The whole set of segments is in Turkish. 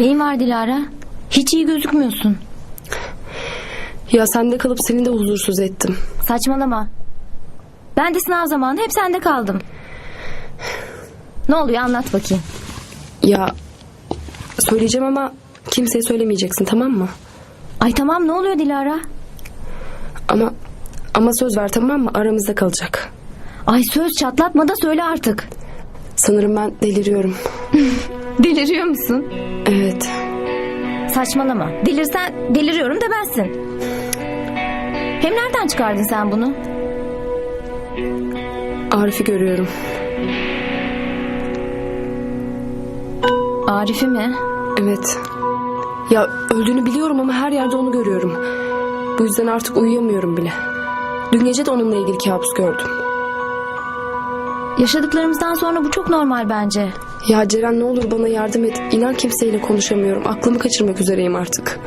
var Dilara? Hiç iyi gözükmüyorsun. Ya sende kalıp seni de huzursuz ettim. Saçmalama. Ben de sınav zamanı hep sende kaldım. Ne oluyor anlat bakayım. Ya söyleyeceğim ama kimseye söylemeyeceksin tamam mı? Ay tamam ne oluyor Dilara? Ama ama söz ver tamam mı? Aramızda kalacak. Ay söz çatlatma da söyle artık. Sanırım ben deliriyorum. Deliriyor musun? Evet. Saçmalama. Delirsen deliriyorum demezsin. Hem nereden çıkardın sen bunu? Arif'i görüyorum. Arif'i mi? Evet. Ya öldüğünü biliyorum ama her yerde onu görüyorum. Bu yüzden artık uyuyamıyorum bile. Dün gece de onunla ilgili kabus gördüm. Yaşadıklarımızdan sonra bu çok normal bence. Ya Ceren ne olur bana yardım et. İnan kimseyle konuşamıyorum. Aklımı kaçırmak üzereyim artık.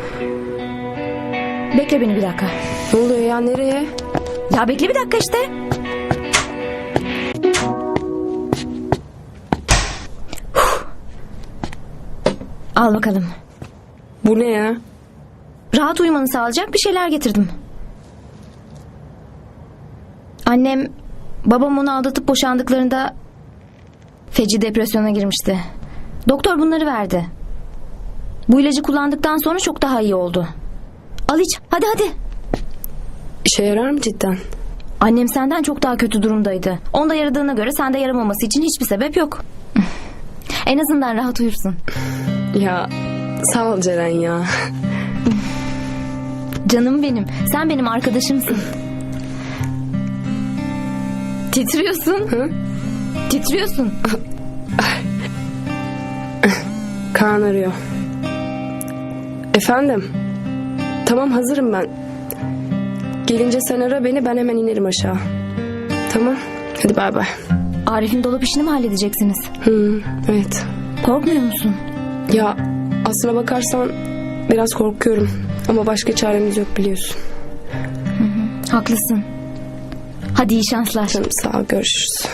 Bekle beni bir dakika. Ne oluyor ya nereye? Ya bekle bir dakika işte. Al bakalım. Bu ne ya? Rahat uyumanı sağlayacak bir şeyler getirdim. Annem babam onu aldatıp boşandıklarında feci depresyona girmişti. Doktor bunları verdi. Bu ilacı kullandıktan sonra çok daha iyi oldu. Al iç hadi hadi. İşe yarar mı cidden? Annem senden çok daha kötü durumdaydı. Onda yaradığına göre sende yaramaması için hiçbir sebep yok. en azından rahat uyursun. Ya sağ ol Ceren ya. Canım benim. Sen benim arkadaşımsın. Titriyorsun. Hı? Titriyorsun. Kaan arıyor. Efendim? Tamam hazırım ben. Gelince sen ara beni ben hemen inerim aşağı. Tamam. Hadi bay bay. Arif'in dolap işini mi halledeceksiniz? Hı, evet. Korkmuyor musun? Ya aslına bakarsan biraz korkuyorum. Ama başka çaremiz yok biliyorsun. Haklısın. Hadi iyi şanslar. Canım sağ ol görüşürüz.